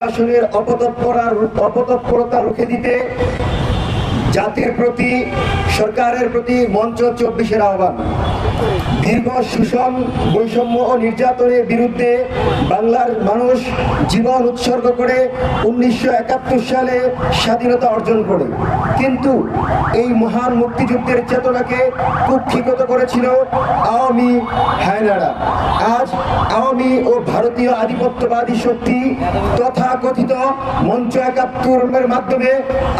শাসনের অপতৎপরার অপতৎপরতা রুখে দিতে জাতির প্রতি সরকারের প্রতি মঞ্চ চব্বিশের আহ্বান। দীর্ঘ শোষণ বৈষম্য ও নির্যাতনের বিরুদ্ধে বাংলার মানুষ জীবন উৎসর্গ করে উনিশশো একাত্তর সালে স্বাধীনতা অর্জন করে। কিন্তু এই মহান মুক্তিযুদ্ধের চেতনাকে কুক্ষিগত করেছিল আওয়ামী হায়নারা। আজ আওয়ামী ও ভারতীয় আধিপত্যবাদী শক্তি তথাকথিত মঞ্চ একাত্তরের মাধ্যমে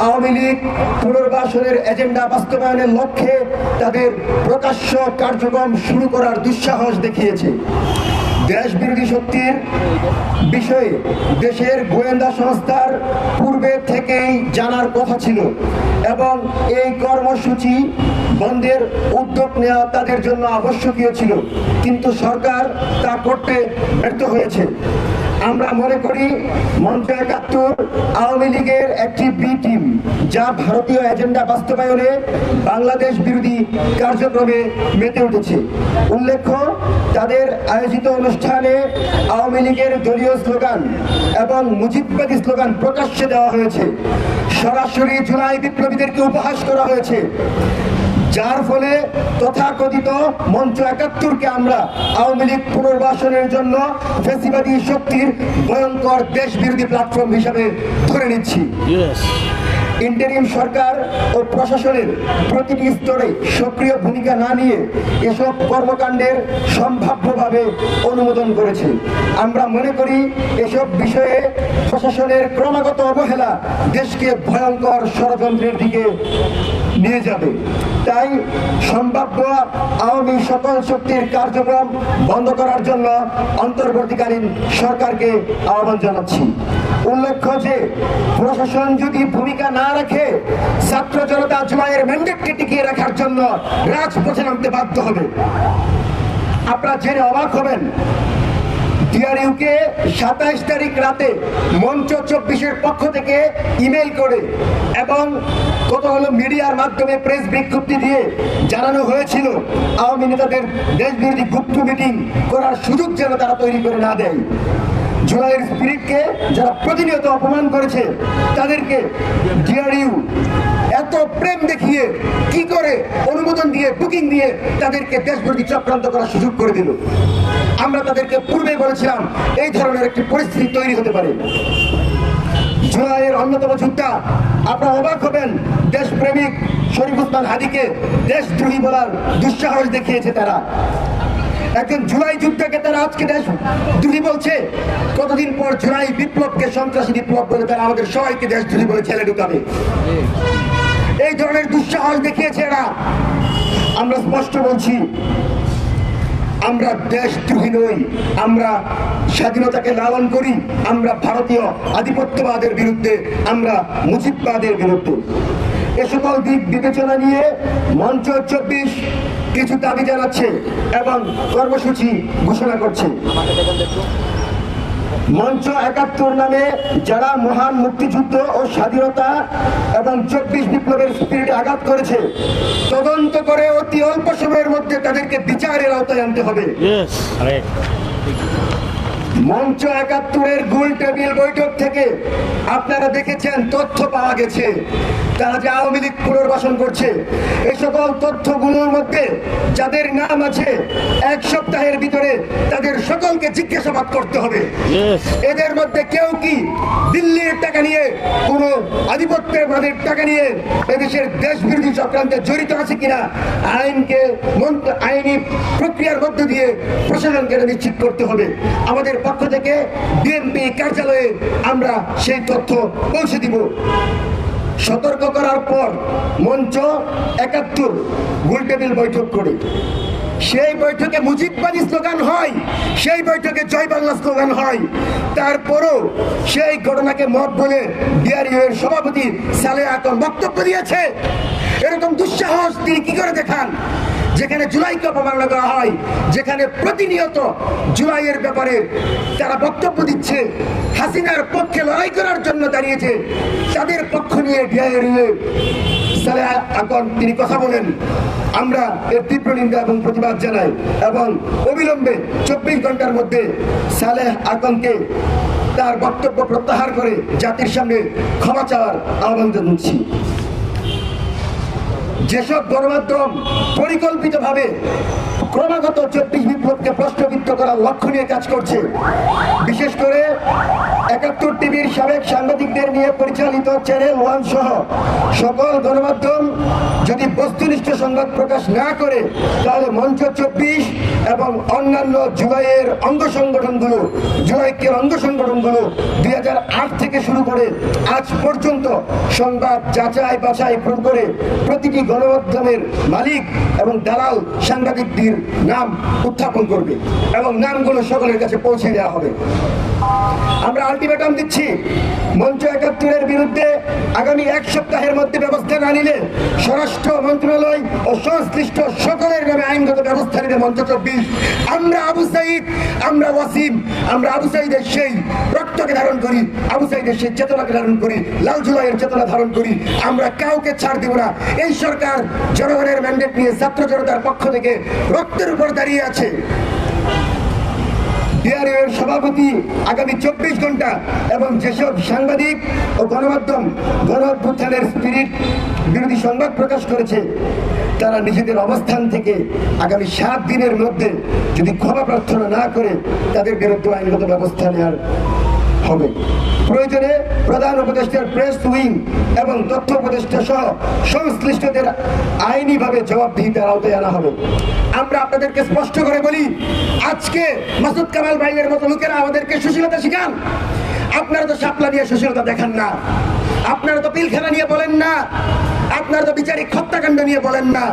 আওয়ামী লীগ পুনর্বাসনের এজেন্ডা বাস্তবায়নের লক্ষ্যে তাদের প্রকাশ্য কার্যক্রম শুরু করার দুঃসাহস দেখিয়েছে। দেশ বিরোধী শক্তির বিষয়ে দেশের গোয়েন্দা সংস্থার পূর্বে থেকেই জানার কথা ছিল এবং এই কর্মসূচি বন্ধের উদ্যোগ নেওয়া তাদের জন্য আবশ্যকীয় ছিল। কিন্তু সরকার তা করতে ব্যর্থ হয়েছে। আমরা মনে করি মঞ্চ একাত্তর আওয়ামী লীগের একটি বি টিম যা ভারতীয় এজেন্ডা বাস্তবায়নে বাংলাদেশ বিরোধী কার্যক্রমে মেতে উঠেছে। উল্লেখ্য, তাদের আয়োজিত অনুষ্ঠানে আওয়ামী লীগের দলীয় স্লোগান এবং মুজিববাদী স্লোগান প্রকাশ্যে দেওয়া হয়েছে। সরাসরি জুলাই বিপ্লবীদেরকে উপহাস করা হয়েছে। যার ফলে তথাকথিত মঞ্চ একাত্তরকে আমরা আওয়ামী লীগ পুনর্বাসনের জন্য ফেসিবাদী শক্তির ভয়ঙ্কর দেশ বিরোধী প্ল্যাটফর্ম হিসাবে ধরে নিচ্ছি। ইন্টারিম সরকার ও প্রশাসনের প্রতিটি স্তরে সক্রিয় ভূমিকা না নিয়ে এসব কর্মকাণ্ডের সম্ভাব্যভাবে অনুমোদন করেছে। আমরা মনে করি এসব বিষয়ে প্রশাসনের ক্রমাগত অবহেলা দেশকে ভয়ঙ্কর ষড়যন্ত্রের দিকে নিয়ে যাবে। তাই সম্ভাব্য আওয়ামী সকল শক্তির কার্যক্রম বন্ধ করার জন্য অন্তর্বর্তীকালীন সরকারকে আহ্বান জানাচ্ছি। উল্লেখ্য যে, প্রশাসন যদি ভূমিকা না রাখে, ছাত্র জনতা জুলাইয়ের ম্যান্ডেটকে টিকিয়ে রাখার জন্য রাজপথে নামতে বাধ্য হবে। আপনারা জেনে অবাক হবেন ডিআরইউকে সাতাইশ তারিখ রাতে মঞ্চ চব্বিশের পক্ষ থেকে ইমেল করে এবং কতগুলো মিডিয়ার মাধ্যমে প্রেস বিজ্ঞপ্তি দিয়ে জানানো হয়েছিল, আওয়ামী নেতাদের দেশবিরোধী গুপ্ত মিটিং করার সুযোগ যেন তারা তৈরি করে না দেয়। জুলাইয়ের স্পিরিটকে যারা প্রতিনিয়ত অপমান করেছে, তাদেরকে ডিআরইউ এত প্রেম দেখিয়ে কি করে অনুমোদন দিয়ে বুকিং দিয়ে তাদেরকে দেশবিরোধী চক্রান্ত করার সুযোগ করে দিল? আমরা তাদেরকে পূর্বে বলেছিলাম, এই ধরনের একটি পরিস্থিতি তৈরি হতে পারে। জুলাইয়ের অন্যতম অবাক হবেন, দেশপ্রেমিক শরীফ উসমান হাদিকে দেশদ্রোহী বলার দুঃসাহস দেখিয়েছে তারা। একজন জুলাই যুদ্ধকে তারা আজকে দেশ দ্রোহী বলছে। কতদিন পর জুলাই বিপ্লবকে সন্ত্রাসী বিপ্লব বলে তারা আমাদের সবাইকে দেশ দেশদ্রোহী বলে ছেলে ঢুকাবে? এই ধরনের দুঃসাহস দেখিয়েছে এরা। আমরা স্পষ্ট বলছি, আমরা দেশদ্রোহী নই, আমরা স্বাধীনতাকে লালন করি, আমরা ভারতীয় আধিপত্যবাদের বিরুদ্ধে, আমরা মুজিববাদের বিরুদ্ধে। এ সকল দিক বিবেচনা নিয়ে মঞ্চ চব্বিশ কিছু দাবি জানাচ্ছে এবং কর্মসূচি ঘোষণা করছে। মঞ্চ একাত্তর নামে যারা মহান মুক্তিযুদ্ধ ও স্বাধীনতা এবং চব্বিশ বিপ্লবের স্পিরিটে আঘাত করেছে তদন্ত করে অতি অল্প সময়ের মধ্যে তাদেরকে বিচারের আওতায় আনতে হবে. মঞ্চ একাত্তরের গোল টেবিল বৈঠক থেকে আপনারা দেখেছেন তথ্য পাওয়া গেছে। তারা যে আওয়ামী লীগ পুনর্বাসন করছে এই সকল তথ্যগুলোর মধ্যে যাদের নাম আছে এক সপ্তাহের ভিতরে তাদের সকলকে জিজ্ঞাসাবাদ করতে হবে। এদের মধ্যে কেউ কি দিল্লির টাকা নিয়ে কোন আধিপত্যের মাদের টাকা নিয়ে এদেশের দেশ বিরোধী চক্রান্তে জড়িত আছে কিনা আইনকে আইনি প্রক্রিয়ার মধ্য দিয়ে প্রশাসনকে নিশ্চিত করতে হবে। আমাদের পক্ষ থেকে বিএনপি কার্যালয়ে আমরা সেই তথ্য পৌঁছে দিব। সতর্ক করার পর মঞ্চ একাত্তর গোলটেবিল বৈঠক করে। সেই বৈঠকে মুজিববাদী স্লোগান হয়, সেই বৈঠকে জয় বাংলা স্লোগান হয়। তারপরও সেই ঘটনাকে মত বলে ডিআরইউ সভাপতি সালে আকম বক্তব্য দিয়েছে। এরকম দুঃসাহস তিনি কি করে দেখান? যেখানে জুলাইকে অপমাননা করা হয়, যেখানে প্রতিনিয়ত জুলাইয়ের ব্যাপারে তারা বক্তব্য দিচ্ছে, হাসিনার পক্ষে লড়াই করার জন্য দাঁড়িয়েছে, তাদের পক্ষ নিয়ে ডিআইএ আকন তিনি কথা বলেন। আমরা এর তীব্র নিন্দা এবং প্রতিবাদ জানাই এবং অবিলম্বে চব্বিশ ঘণ্টার মধ্যে সালেহ আকনকে তার বক্তব্য প্রত্যাহার করে জাতির সামনে ক্ষমা চাওয়ার আহ্বান জানাচ্ছি। যেসব গণমাধ্যম পরিকল্পিতভাবে ক্রমাগত চব্বিশ বিপ্লবকে প্রশ্নবিদ্ধ করার লক্ষ্য নিয়ে কাজ করছে, বিশেষ করে একাত্তর টিভির সাবেক সাংবাদিকদের নিয়ে পরিচালিত চ্যানেল ওয়ান সহ সকল গণমাধ্যম যদি বস্তুনিষ্ঠ সংবাদ প্রকাশ না করে, তাহলে মঞ্চ চব্বিশ এবং অন্যান্য জুলাইয়ের অঙ্গ সংগঠনগুলো জুলাইকের অঙ্গ সংগঠনগুলো দুই থেকে শুরু করে আজ পর্যন্ত সংবাদ যাচাই বাছাই করে প্রতিটি গণমাধ্যমের মালিক এবং দালাল সাংবাদিকদের নাম উত্থাপন করবে এবং নামগুলো সকলের কাছে পৌঁছে দেওয়া হবে। আমরা আলটিমেটাম দিচ্ছি, মঞ্চ একাত্তরের বিরুদ্ধে আগামী এক সপ্তাহের মধ্যে ব্যবস্থা না নিলে স্বরাষ্ট্র মন্ত্রণালয় ও সংশ্লিষ্ট সকলের নামে আইনগত ব্যবস্থা নিলে মঞ্চ চব্বিশ। আমরা আবু সাইদ, আমরা ওয়াসিম, আমরা আবু সাইদের সেই রক্তকে ধারণ করি, আবু সাইদের সেই চেতনাকে ধারণ করি, লাল জুলাইয়ের চেতনা ধারণ করি, আমরা কাউকে ছাড় দিব না। এই সরকার জনগণের ম্যান্ডেট নিয়ে ছাত্র জনতার পক্ষ থেকে রক্তের উপর দাঁড়িয়ে আছে। ডিআরএর সভাপতি আগামী চব্বিশ ঘণ্টা এবং যেসব সাংবাদিক ও গণমাধ্যম গণ স্পিরিট বিরোধী সংবাদ প্রকাশ করেছে, তারা নিজেদের অবস্থান থেকে আগামী সাত দিনের মধ্যে যদি ক্ষমা প্রার্থনা না করে, তাদের বিরুদ্ধে আইনগত ব্যবস্থা নেওয়ার হবে। প্রয়োজনে প্রধান উপদেষ্টার প্রেস উইং এবং তথ্য উপদেষ্টা সহ সংশ্লিষ্টদের আইনিভাবে জবাবদিহিতার আওতায় আনা হবে। আমরা আপনাদেরকে স্পষ্ট করে বলি, আজকে মাসুদ কামাল ভাইয়ের মতো লোকেরা আমাদেরকে সুশীলতা শিখান। আপনারা তো শাপলা নিয়ে সুশীলতা দেখান না। আপনারা তো পিলখানা নিয়ে বলেন না। আপনারা তো বিচারিক হত্যাকাণ্ড নিয়ে বলেন না।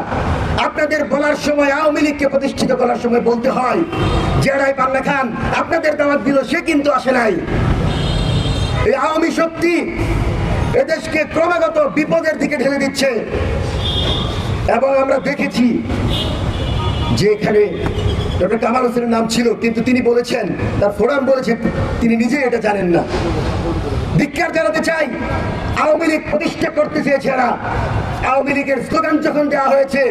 আপনাদের বলার সময় আওয়ামী লীগকে প্রতিষ্ঠিত করার সময় বলতে হয় জেরাই পাল্লা খান, আপনাদের দাওয়াত দিল, সে কিন্তু আসে নাই। এই আওয়ামী শক্তি এদেশকে ক্রমাগত বিপদের দিকে ঠেলে দিচ্ছে। এবং আমরা দেখেছি যে এখানে ডক্টর কামাল হোসেনের নাম ছিল, কিন্তু তিনি বলেছেন, তার ফোরাম বলেছেন তিনি নিজেই এটা জানেন না। ধিক্কার জানাতে চাই। আওয়ামী লীগ প্রতিষ্ঠা করতে চেয়েছে এরা। আওয়ামী লীগের স্লোগান যখন দেওয়া হয়েছে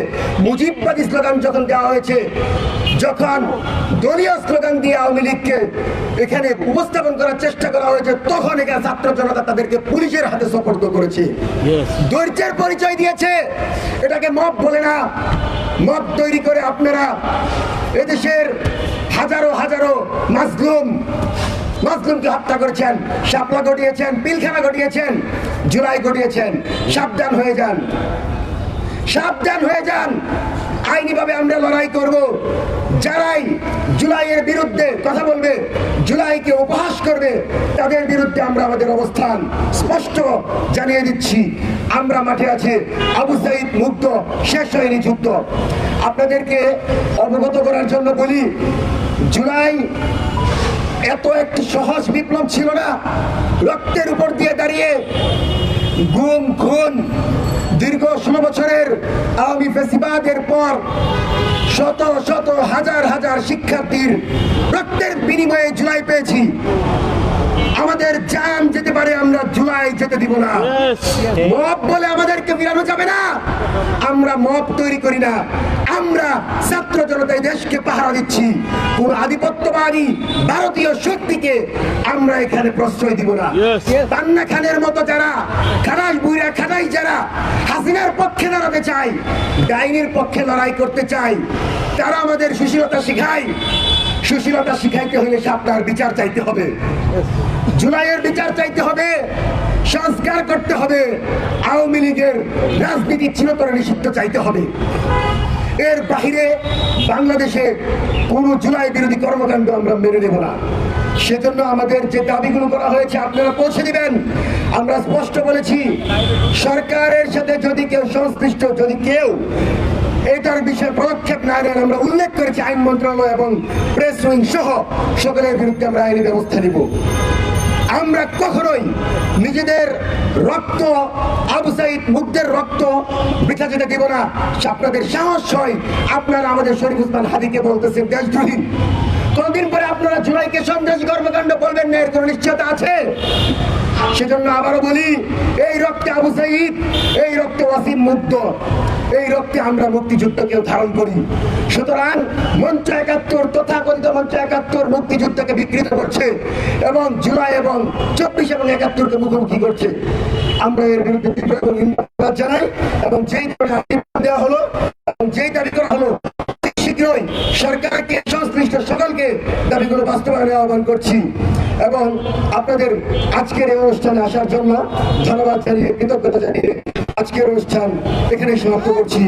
মুজিববাদী স্লোগান যখন দেওয়া হয়েছে যখন দলীয় স্লোগান দিয়ে আওয়ামী লীগকে এখানে উপস্থাপন করার চেষ্টা করা হয়েছে তখন এখানে ছাত্র জনতা তাদেরকে পুলিশের হাতে সোপর্দ করেছে। ধৈর্যের পরিচয় দিয়েছে। এটাকে মব বলে না। মব তৈরি করে আপনারা এদেশের হাজারো হাজারো মাজলুম মাজলুমকে হত্যা করেছেন, শাপলা ঘটিয়েছেন পিলখানা ঘটিয়েছেন জুলাই ঘটিয়েছেন সাবধান হয়ে যান। সাবধান হয়ে যান। আইনিভাবে আমরা লড়াই করব। যারাই জুলাইয়ের বিরুদ্ধে কথা বলবে, জুলাইকে উপহাস করবে, তাদের বিরুদ্ধে আমরা আমাদের অবস্থান স্পষ্ট জানিয়ে দিচ্ছি। আমরা মাঠে আছে। আবু সাইদ মুক্ত, শেষ হয়নি যুদ্ধ আপনাদেরকে অবগত করার জন্য বলি, জুলাই এত একটি সহজ বিপ্লব ছিল না। রক্তের উপর দিয়ে দাঁড়িয়ে গুম, খুন, দীর্ঘ ষোলো বছরের আওয়ামী ফেসিবাদের পর শত শত, হাজার হাজার শিক্ষার্থীর রক্তের বিনিময়ে জুলাই পেয়েছি। আমাদের জান যেতে পারে আমরা জুলাই যেতে দিব না। মব বলে আমাদেরকে মিলানো যাবে না। আমরা মব তৈরি করি না। আমরা ছাত্র জনতায় দেশকে পাহারা দিচ্ছি। কোন আধিপত্যবাদী ভারতীয় শক্তিকে আমরা এখানে প্রশ্রয় দিব না। পান্না খানের মতো যারা খানাই বুইরা খানাই যারা হাসিনার পক্ষে দাঁড়াতে চায় ডাইনির পক্ষে লড়াই করতে চায় তারা আমাদের সুশীলতা শিখায়। সুশীলতা শিখাইতে হলে সে আপনার বিচার চাইতে হবে। জুলাইয়ের বিচার চাইতে হবে সংস্কার করতে হবে আওয়ামী লীগের রাজনীতি চিরতরে নিষিদ্ধ চাইতে হবে। এর বাহিরে বাংলাদেশে কোনো জুলাই বিরোধী কর্মকাণ্ড আমরা মেনে নেব না। সেজন্য আমাদের যে দাবিগুলো করা হয়েছে আপনারা পৌঁছে দিবেন। আমরা স্পষ্ট বলেছি সরকারের সাথে যদি কেউ সংশ্লিষ্ট যদি কেউ এটার বিষয়ে পদক্ষেপ না নেন আমরা উল্লেখ করেছি আইন মন্ত্রণালয় এবং প্রেস উইং সহ সকলের বিরুদ্ধে আমরা আইনি ব্যবস্থা নিব। আমরা কখনোই নিজেদের রক্ত, আবু সাইদ মুগ্ধের রক্ত বৃথা যেতে দেব না। আপনাদের সাহস হয়। আপনারা আমাদের শরীফ উসমান হাদিকে বলতেছেন, দেশদ্রোহী। কতদিন পরে আপনারা জুলাইকে সন্দেশ কর্মকাণ্ড বলবেন না? এর কোনো নিশ্চয়তা আছে? সেজন্য আবারও বলি, এই রক্তে আবু সাইদ, এই রক্তে ওয়াসিম মুগ্ধ এই রক্তে আমরা মুক্তিযুদ্ধকেও ধারণ করি। সুতরাং মঞ্চ একাত্তর, তথাকথিত মঞ্চ একাত্তর মুক্তিযুদ্ধকে বিকৃত করছে এবং জুলাই এবং চব্বিশ এবং একাত্তরকে মুখোমুখি করছে। আমরা এর বিরুদ্ধে তীব্র জানাই এবং যেই দেওয়া হলো, এবং যেই দাবি করা হলো শীঘ্রই সরকারকে সংশ্লিষ্ট সকলকে দাবিগুলো বাস্তবায়নে আহ্বান করছি। এবং আপনাদের আজকের এই অনুষ্ঠানে আসার জন্য ধন্যবাদ জানিয়ে কৃতজ্ঞতা জানিয়ে আজকের অনুষ্ঠান এখানে সমাপ্ত করছি।